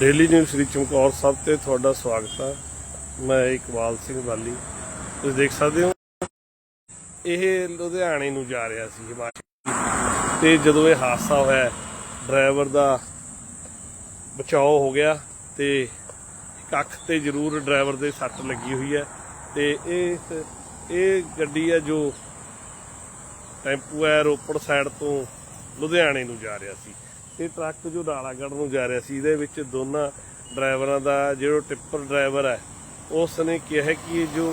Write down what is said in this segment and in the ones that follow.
Daily news ਸ੍ਰੀ ਚਮਕੌਰ ਸਾਹਿਬ ਤੇ ਤੁਹਾਡਾ ਸਵਾਗਤ ਹੈ। ਮੈਂ ਇਕਬਾਲ ਸਿੰਘ ਵਾਲੀ ਤੁਸੀਂ ਦੇਖ ਸਕਦੇ ਹੋ, ਇਹ ਲੁਧਿਆਣੇ ਨੂੰ ਜਾ ਰਿਹਾ ਸੀ ਹਿਮਾਚਲ। ਤੇ ਜਦੋਂ ਇਹ ਹਾਦਸਾ ਹੋਇਆ, ਡਰਾਈਵਰ ਦਾ ਬਚਾਓ ਹੋ ਗਿਆ ਤੇ ਇੱਕ ਅੱਖ ਤੇ ਜ਼ਰੂਰ ਡਰਾਈਵਰ ਦੇ ਸੱਟ ਲੱਗੀ ਹੋਈ ਹੈ। ਤੇ ਇਹ ਇਹ ਗੱਡੀ ਹੈ ਜੋ ਟੈਂਪੂ ਹੈ ਰੋਪੜ ਸਾਈਡ ਤੋਂ ਲੁਧਿਆਣੇ ਨੂੰ ਜਾ ਰਿਹਾ ਸੀ। ਤੇ ਟਰੱਕ ਜੋ ਨਾਲਾਗੜ੍ਹ ਨੂੰ ਜਾ ਰਿਹਾ ਸੀ, ਇਹਦੇ ਵਿੱਚ ਦੋਨਾਂ ਡਰਾਈਵਰਾਂ ਦਾ ਜਿਹੜਾ ਟਿੱਪਰ ਡਰਾਈਵਰ ਹੈ, ਉਸ ਨੇ ਕਿਹਾ ਕਿ ਇਹ ਜੋ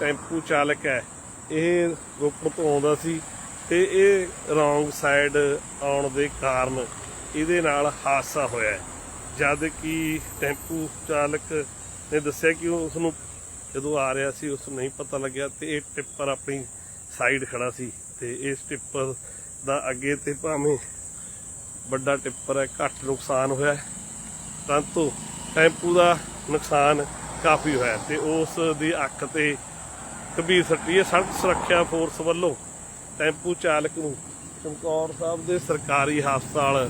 ਟੈਂਪੂ ਚਾਲਕ ਹੈ, ਇਹ ਰੋਪੜ ਤੋਂ ਆਉਂਦਾ ਸੀ ਤੇ ਇਹ ਰੋਂਗ ਸਾਈਡ ਆਉਣ ਦੇ ਕਾਰਨ ਇਹਦੇ ਨਾਲ ਹਾਦਸਾ ਹੋਇਆ ਜਦ ਕਿ ਟੈਂਪੂ ਚਾਲਕ ਨੇ ਦੱਸਿਆ ਕਿ ਉਸ ਨੂੰ ਜਦੋਂ ਆ ਰਿਹਾ ਸੀ, ਉਸ ਨੂੰ ਨਹੀਂ ਪਤਾ ਲੱਗਿਆ ਤੇ ਇਹ ਟਿੱਪਰ ਆਪਣੀ ਸਾਈਡ ਖੜਾ ਸੀ ਤੇ ਇਸ ਟਿੱਪਰ ਦਾ ਅੱਗੇ ਤੇ ਭਾਵੇਂ ਵੱਡਾ ਟਿੱਪਰ ਹੈ, ਘੱਟ ਨੁਕਸਾਨ ਹੋਇਆ ਪਰੰਤੂ ਟੈਂਪੂ ਦਾ ਨੁਕਸਾਨ ਕਾਫੀ ਹੋਇਆ ਤੇ ਉਸ ਦੀ ਅੱਖ ਤੇ ਗੰਭੀਰ ਸੱਟੀ ਹੈ। ਸੜਕ ਸੁਰੱਖਿਆ ਫੋਰਸ ਵੱਲੋਂ ਟੈਂਪੂ ਚਾਲਕ ਨੂੰ ਚਮਕੌਰ ਸਾਹਿਬ ਦੇ ਸਰਕਾਰੀ ਹਸਪਤਾਲ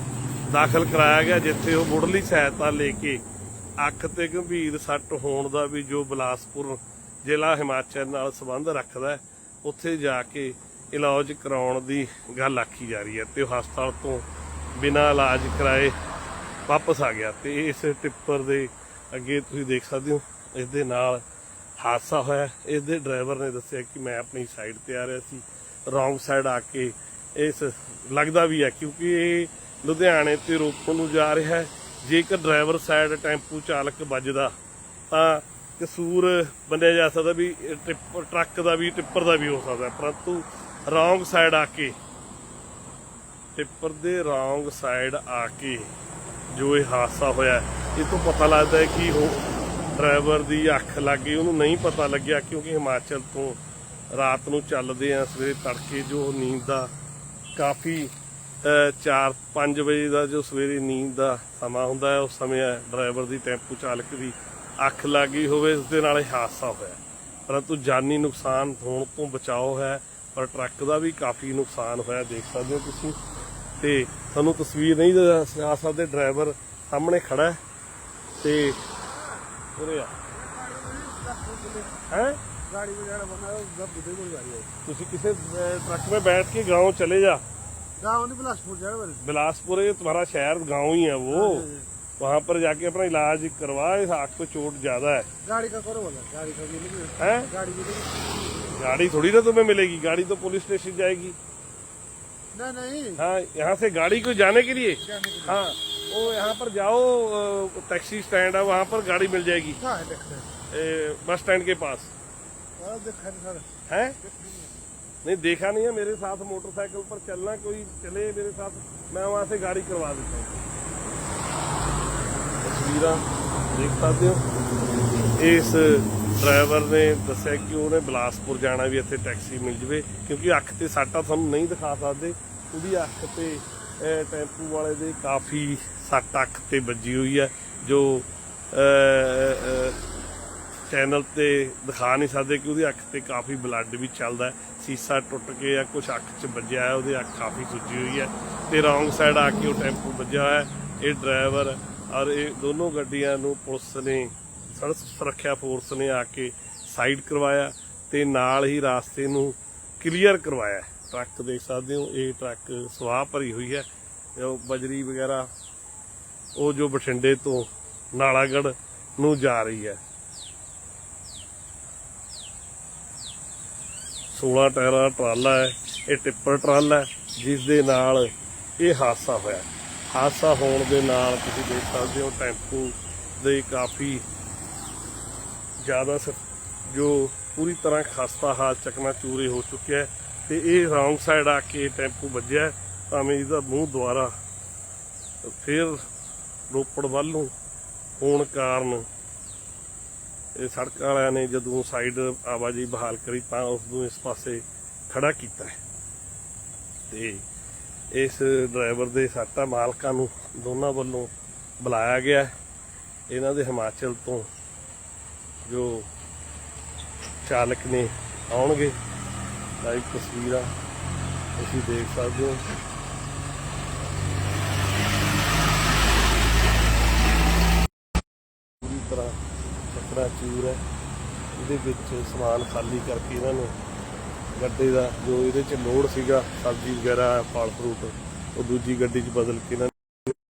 ਦਾਖਲ ਕਰਾਇਆ ਗਿਆ, ਜਿੱਥੇ ਉਹ ਮੁੱਢਲੀ ਸਹਾਇਤਾ ਲੈ ਕੇ ਅੱਖ ਤੇ ਗੰਭੀਰ ਸੱਟ ਹੋਣ ਦਾ ਵੀ ਜੋ ਬਿਲਾਸਪੁਰ ਜ਼ਿਲ੍ਹਾ ਹਿਮਾਚਲ ਨਾਲ ਸੰਬੰਧ ਰੱਖਦਾ ਉੱਥੇ ਜਾ ਕੇ ਇਲਾਜ ਕਰਾਉਣ ਦੀ ਗੱਲ ਆਖੀ ਜਾ ਰਹੀ ਹੈ ਤੇ ਉਹ ਹਸਪਤਾਲ ਤੋਂ ਬਿਨਾਂ ਇਲਾਜ ਕਰਾਏ ਵਾਪਸ ਆ ਗਿਆ ਤੇ ਇਸ ਟਿੱਪਰ ਦੇ ਅੱਗੇ ਤੁਸੀਂ ਦੇਖ ਸਕਦੇ ਹੋ ਇਸ ਦੇ ਨਾਲ ਹਾਦਸਾ ਹੋਇਆ। ਇਸ ਦੇ ਡਰਾਈਵਰ ਨੇ ਦੱਸਿਆ ਕਿ ਮੈਂ ਆਪਣੀ ਸਾਈਡ ਤੇ ਆ ਰਿਹਾ ਸੀ ਰੋਂਗ ਸਾਈਡ ਆ ਕੇ ਇਸ ਲੱਗਦਾ ਵੀ ਹੈ ਕਿਉਂਕਿ ਇਹ ਲੁਧਿਆਣੇ ਤੇ ਰੋਪੜ ਨੂੰ ਜਾ ਰਿਹਾ ਹੈ। ਜੇਕਰ ਡਰਾਈਵਰ ਸਾਈਡ ਟੈਂਪੂ ਚਾਲਕ ਵੱਜਦਾ, ਤਾਂ ਕਸੂਰ ਮੰਨਿਆ ਜਾ ਸਕਦਾ ਵੀ ਇਹ ਟਿੱਪਰ ਟਰੱਕ ਦਾ ਵੀ, ਟਿੱਪਰ ਦਾ ਵੀ ਹੋ ਸਕਦਾ ਪਰੰਤੂ ਰੋਂਗ ਸਾਈਡ ਆ ਕੇ ਟਿੱਪਰ ਦੇ ਰੋਂਗ ਸਾਈਡ ਆ ਕੇ ਜੋ ਇਹ ਹਾਦਸਾ ਹੋਇਆ, ਇਹ ਤੋਂ ਪਤਾ ਲੱਗਦਾ ਹੈ ਕਿ ਉਹ ਡਰਾਈਵਰ ਦੀ ਅੱਖ ਲੱਗ ਗਈ। ਉਹਨੂੰ ਨਹੀਂ ਪਤਾ ਲੱਗਿਆ ਕਿਉਂਕਿ ਹਿਮਾਚਲ ਤੋਂ ਰਾਤ ਨੂੰ ਚੱਲਦੇ ਆ, ਸਵੇਰੇ ਤੜਕੇ ਜੋ ਨੀਂਦ ਦਾ ਕਾਫੀ 4-5 ਵਜੇ ਦਾ ਜੋ ਸਵੇਰੇ ਨੀਂਦ ਦਾ ਸਮਾਂ ਹੁੰਦਾ ਹੈ, ਉਸ ਸਮੇਂ ਡਰਾਈਵਰ ਦੀ ਟੈਂਪੂ ਚਾਲਕ ਦੀ ਅੱਖ ਲੱਗ ਗਈ ਹੋਵੇ ਉਸ ਦੇ ਨਾਲ ਇਹ ਹਾਦਸਾ ਹੋਇਆ। ਪਰੰਤੂ ਜਾਨੀ ਨੁਕਸਾਨ ਹੋਣ ਤੋਂ ਬਚਾਓ ਹੈ, ਪਰ ਟਰੱਕ ਦਾ ਵੀ ਕਾਫੀ ਨੁਕਸਾਨ ਹੋਇਆ, ਦੇਖ ਸਕਦੇ ਹੋ ਤੁਸੀਂ। ਤੇ ਤੁਹਾਨੂੰ ਤਸਵੀਰ ਨਹੀਂ ਦਿਖਾ ਸਕਦੇ ਡਰਾਈਵਰ ਸਾਹਮਣੇ ਖੜਾ ਹੈ ਤੇ ਉਰੇ ਆ ਹੈ गाड़ी वगैरह बनाओ सब बुद्धि को गाड़ी है ਤੁਸੀਂ ਕਿਸੇ ਅਹ, ट्रक में बैठ के गांव चले जा गाँव नहीं बिलासपुर जाए बड़े बिलासपुर ये तुम्हारा शहर गांव ही है वो वहां पर जाके अपना इलाज करवा इस आंख पे चोट ज्यादा है गाड़ी का करो बोला गाड़ी का मिलेगी हैं गाड़ी मिलेगी गाड़ी थोड़ी ना तुम्हें मिलेगी गाड़ी तो पुलिस स्टेशन जाएगी नहीं नहीं। हाँ यहाँ से गाड़ी को जाने के लिए? जाने के लिए। हाँ वो यहाँ पर जाओ टैक्सी स्टैंड है वहाँ पर गाड़ी मिल जाएगी। कहाँ है देखते हैं ए, बस स्टैंड के पास। और देखा नहीं सर। है? नहीं देखा नहीं है मेरे साथ मोटरसाइकिल पर चलना कोई चले मेरे साथ मैं वहाँ से गाड़ी करवा देता हूँ। तस्वीरां देख सकते हो? ਇਸ ਡਰਾਈਵਰ ਨੇ ਦੱਸਿਆ ਕਿ ਉਹਨੇ ਬਿਲਾਸਪੁਰ ਜਾਣਾ ਵੀ ਇੱਥੇ ਟੈਕਸੀ ਮਿਲ ਜਵੇ, ਕਿਉਂਕਿ ਅੱਖ ਤੇ ਸਾਟਾ ਤੁਹਾਨੂੰ ਨਹੀਂ ਦਿਖਾ ਸਕਦੇ। ਉਹਦੀ ਅੱਖ ਤੇ ਟੈਂਪੂ ਵਾਲੇ ਦੇ ਕਾਫੀ ਸੱਟ ਅੱਖ ਤੇ ਵੱਜੀ ਹੋਈ ਹੈ ਜੋ ਚੈਨਲ ਤੇ ਦਿਖਾ ਨਹੀਂ ਸਕਦੇ ਕਿ ਉਹਦੀ ਅੱਖ ਤੇ ਕਾਫੀ ਬਲੱਡ ਵੀ ਚੱਲਦਾ ਸੀਸਾ ਟੁੱਟ ਕੇ ਜਾਂ ਕੁਝ ਅੱਖ 'ਚ ਵੱਜਿਆ ਹੈ, ਉਹਦੀ ਅੱਖ ਕਾਫੀ ਸੁੱਜੀ ਹੋਈ ਹੈ ਤੇ ਰੌਂਗ ਸਾਈਡ ਆ ਕੇ ਉਹ ਟੈਂਪੂ ਵੱਜਿਆ ਹੋਇਆ ਇਹ ਡਰਾਈਵਰ ਔਰ ਇਹ ਦੋਨੋਂ ਗੱਡੀਆਂ ਨੂੰ ਪੁਲਿਸ ਨੇ ਸੜਕ ਸੁਰੱਖਿਆ ਫੋਰਸ ਨੇ ਆ ਕੇ ਸਾਈਡ ਕਰਵਾਇਆ ਤੇ ਨਾਲ ਹੀ ਰਾਸਤੇ ਨੂੰ ਕਲੀਅਰ ਕਰਵਾਇਆ। ਟਰੱਕ ਦੇਖ ਸਕਦੇ ਹੋ, ਇਹ ਟਰੱਕ ਸਵਾਹ ਭਰੀ ਹੋਈ ਹੈ। ਜੋ ਬਜਰੀ ਵਗੈਰਾ, ਉਹ ਜੋ ਬਠਿੰਡੇ ਤੋਂ ਨਾਲਾਗੜ੍ਹ ਨੂੰ ਜਾ ਰਹੀ ਹੈ। 16 ਟਾਇਰਾਂ ਟਰਾਲਾ ਹੈ, ਇਹ ਟਿੱਪਰ ਟਰਾਲਾ ਹੈ ਜਿਸ ਦੇ ਨਾਲ ਇਹ ਹਾਦਸਾ ਹੋਇਆ। ਹਾਦਸਾ ਹੋਣ ਦੇ ਨਾਲ ਤੁਸੀਂ ਦੇਖ ਸਕਦੇ ਹੋ, ਟੈਂਪੂ ਦੇ ਕਾਫੀ ਜ਼ਿਆਦਾ ਸ- ਜੋ ਪੂਰੀ ਤਰ੍ਹਾਂ ਖਸਤਾ ਹਾਲ ਚਕਨਾ ਚੂਰੇ ਹੋ ਚੁੱਕਿਆ ਹੈ ਤੇ ਇਹ ਰੌਂਗ ਸਾਈਡ ਆ ਕੇ ਟੈਂਪੂ ਵੱਜਿਆ ਭਾਵੇਂ ਇਹਦਾ ਮੂੰਹ ਦੁਆਰਾ ਫਿਰ ਰੋਪੜ ਵੱਲ ਨੂੰ ਹੋਣ ਕਾਰਨ ਇਹ ਸੜਕ ਵਾਲਿਆਂ ਨੇ ਜਦੋਂ ਸਾਈਡ ਆਵਾਜਾਈ ਬਹਾਲ ਕਰੀ ਤਾਂ ਉਸ ਨੂੰ ਇਸ ਪਾਸੇ ਖੜਾ ਕੀਤਾ ਹੈ। ਤੇ ਇਸ ਡਰਾਈਵਰ ਦੇ ਸਾਟਾ ਮਾਲਕਾਂ ਨੂੰ ਦੋਨਾਂ ਵੱਲੋਂ ਬੁਲਾਇਆ ਗਿਆ ਇਹਨਾਂ ਦੇ ਹਿਮਾਚਲ ਤੋਂ ਜੋ ਚਾਲਕ ਨੇ ਆਉਣਗੇ ਲਾਈਵ ਤਸਵੀਰਾਂ ਤੁਸੀਂ ਦੇਖ ਸਕਦੇ ਹੋ। ਤਰ੍ਹਾਂ ਚੱਕਰਾ ਚੂਰ ਹੈ। ਇਹਦੇ ਵਿੱਚ ਸਮਾਨ ਖਾਲੀ ਕਰਕੇ ਇਹਨਾਂ ਨੇ ਗੱਡੇ ਦਾ ਜੋ ਇਹਦੇ ਚ ਲੋਡ ਸੀਗਾ, ਸਬਜ਼ੀ ਵਗੈਰਾ ਫਲ ਫਰੂਟ ਉਹ ਦੂਜੀ ਗੱਡੀ 'ਚ ਬਦਲ ਕੇ ਇਹਨਾਂ